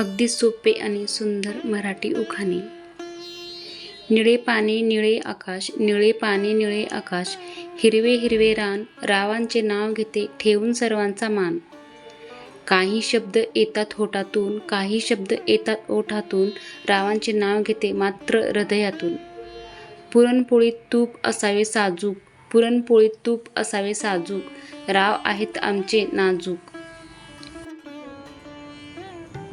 अगदी सोपे आणि सुंदर मराठी उखाणे. निळे पाणी निळे आकाश निळे पाणी निळे आकाश हिरवे हिरवे रान रावांचे नाव घेते ठेवून सर्वांचा मान. काही शब्द येतात होठातून काही शब्द येतात ओठातून रावांचे नाव घेते मात्र हृदयातून. पुरणपोळीत तूप असावे साजूक पुरणपोळीत तूप असावे साजूक राव आहेत आमचे नाजूक.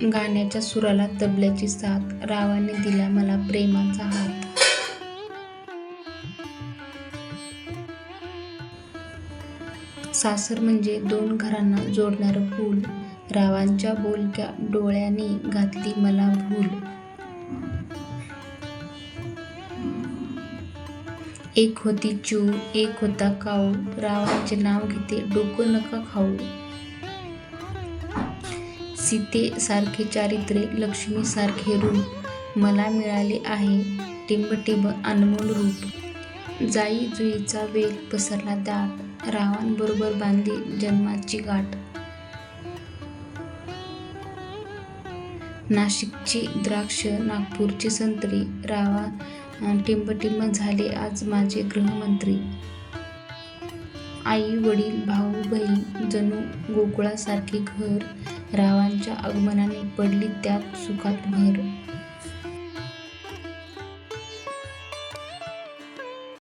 गाण्याच्या सुराला तबल्याची साथ रावाने दिला मला प्रेमाचा हात. सासर म्हणजे दोन घरांना जोडणारं पूल रावांच्या बोलक्या डोळ्याने घातली मला भूल. एक होती चू एक होता काऊ रावांचे नाव घेते डोकं नका खाऊ. सीतेसारखे चारित्र्य लक्ष्मीसारखे रूप मला मिळाले आहे. टिंबटिंब अनमोल रूप. जाई जुईचा वेग पसरला दाट. रावांबरोबर बांधली जन्माची गाठ. नाशिकची द्राक्ष नागपूरची संत्री रावा टिंबटिंब झाले आज माझे गृहमंत्री. आई वडील भाऊ बहीण जणू गोकुळासारखे घर रावांच्या आगमनाने पडली त्यात सुखात भर.